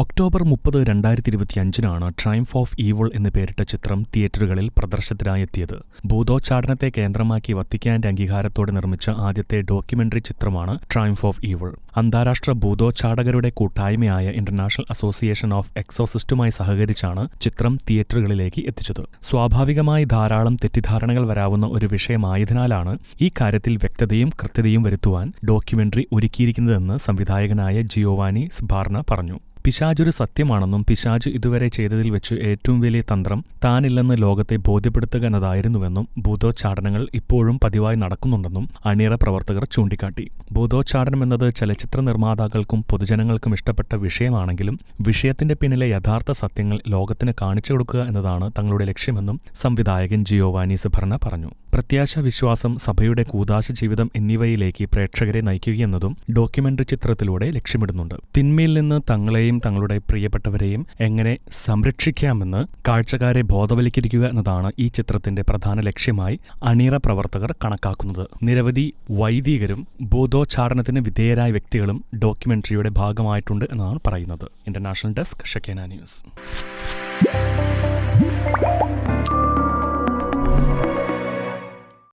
October മുപ്പത് രണ്ടായിരത്തി ഇരുപത്തിയഞ്ചിനാണ് Triumf of evil എന്ന് പേരിട്ട ചിത്രം തിയേറ്ററുകളിൽ പ്രദർശനത്തിനായെത്തിയത്. ഭൂതോച്ചാടനത്തെ കേന്ദ്രമാക്കി വത്തിക്കാന്റെ അംഗീകാരത്തോടെ നിർമ്മിച്ച ആദ്യത്തെ ഡോക്യുമെന്ററി ചിത്രമാണ് ട്രൈംഫ് ഓഫ് ഈവൾ അന്താരാഷ്ട്ര ഭൂതോച്ചാടകരുടെ കൂട്ടായ്മയായ ഇന്റർനാഷണൽ അസോസിയേഷൻ ഓഫ് എക്സോസിസ്റ്റുമായി സഹകരിച്ചാണ് ചിത്രം തിയേറ്ററുകളിലേക്ക് എത്തിച്ചത്. സ്വാഭാവികമായി ധാരാളം തെറ്റിദ്ധാരണകൾ വരാവുന്ന ഒരു വിഷയമായതിനാലാണ് ഈ കാര്യത്തിൽ വ്യക്തതയും കൃത്യതയും വരുത്തുവാൻ ഡോക്യുമെന്ററി ഒരുക്കിയിരിക്കുന്നതെന്ന് സംവിധായകനായ ജിയോവാനി സ്ബാർണ പറഞ്ഞു. പിശാജൊരു സത്യമാണെന്നും പിശാജ് ഇതുവരെ ചെയ്തതിൽ വെച്ച് ഏറ്റവും വലിയ തന്ത്രം താനില്ലെന്ന് ലോകത്തെ ബോധ്യപ്പെടുത്തുക എന്നതായിരുന്നുവെന്നും ഭൂതോച്ചാടനങ്ങൾ ഇപ്പോഴും പതിവായി നടക്കുന്നുണ്ടെന്നും അണിയറ പ്രവർത്തകർ ചൂണ്ടിക്കാട്ടി. ഭൂതോച്ചാടനം എന്നത് ചലച്ചിത്ര നിർമ്മാതാക്കൾക്കും പൊതുജനങ്ങൾക്കും ഇഷ്ടപ്പെട്ട വിഷയമാണെങ്കിലും വിഷയത്തിന്റെ പിന്നിലെ യഥാർത്ഥ സത്യങ്ങൾ ലോകത്തിന് കാണിച്ചു കൊടുക്കുക എന്നതാണ് തങ്ങളുടെ ലക്ഷ്യമെന്നും സംവിധായകൻ ജിയോവാനി സുഭർണ പറഞ്ഞു. പ്രത്യാശ വിശ്വാസം സഭയുടെ കൂതാശ ജീവിതം എന്നിവയിലേക്ക് പ്രേക്ഷകരെ നയിക്കുകയെന്നതും ഡോക്യുമെന്ററി ചിത്രത്തിലൂടെ ലക്ഷ്യമിടുന്നുണ്ട്. തിന്മയിൽ നിന്ന് തങ്ങളെയും തങ്ങളുടെ പ്രിയപ്പെട്ടവരെയും എങ്ങനെ സംരക്ഷിക്കാമെന്ന് കാഴ്ചക്കാരെ ബോധവൽക്കരിക്കുക എന്നതാണ് ഈ ചിത്രത്തിന്റെ പ്രധാന ലക്ഷ്യമായി അണിയറ പ്രവർത്തകർ കണക്കാക്കുന്നത്. നിരവധി വൈദികരും ബോധോച്ചാരണത്തിന് വിധേയരായ വ്യക്തികളും ഡോക്യുമെന്ററിയുടെ ഭാഗമായിട്ടുണ്ട് എന്നാണ് പറയുന്നത്. International desk Shakeena news.